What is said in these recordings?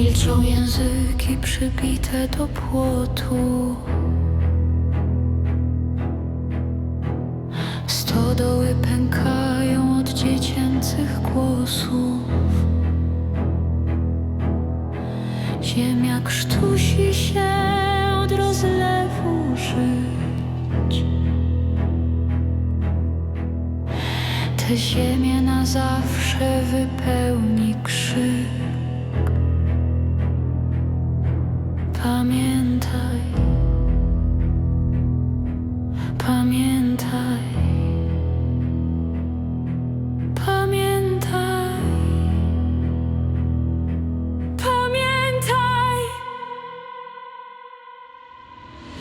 języki przybite do płotu. Stodoły pękają od dziecięcych głosów. Ziemia krztusi się od rozlewu żyć. Tę ziemię na zawsze wypełni krzyk. Pamiętaj, pamiętaj, pamiętaj, pamiętaj.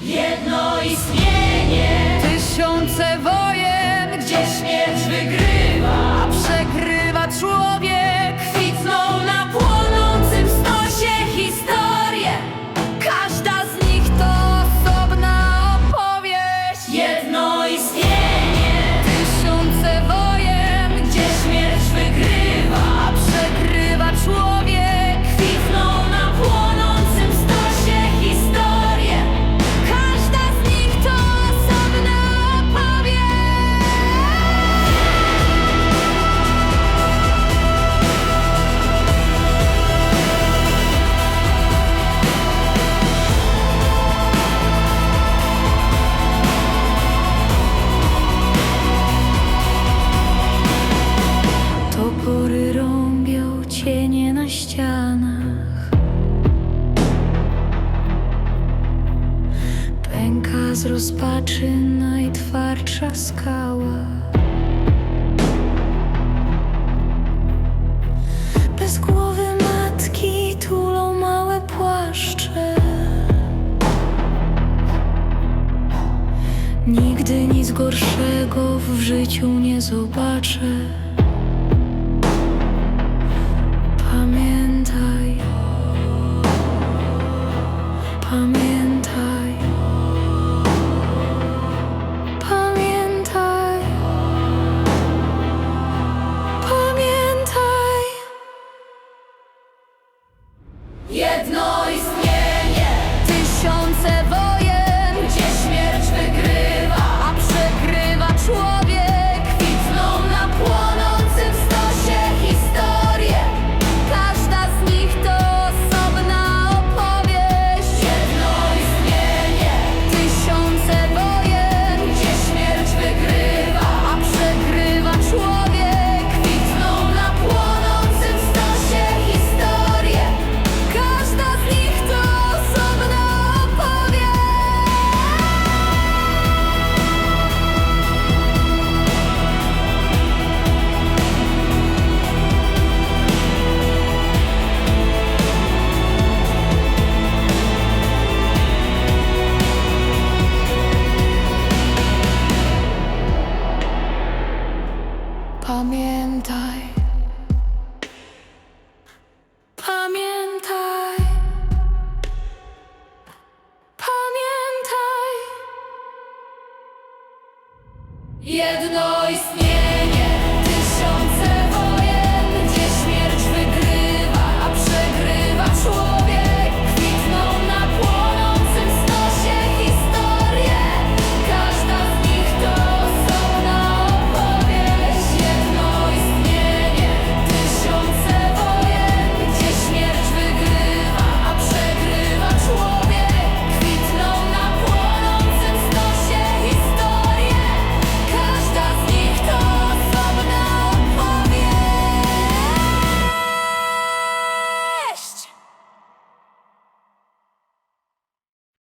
Jedno istnienie, Tysiące wojen, gdzie śmierć wygrywa, a przegrywa człowiek. Z rozpaczy najtwardsza skała. Bez głowy matki tulą małe płaszcze. Nigdy nic gorszego w życiu nie zobaczę. Pamiętaj, pamiętaj, pamiętaj. Jedno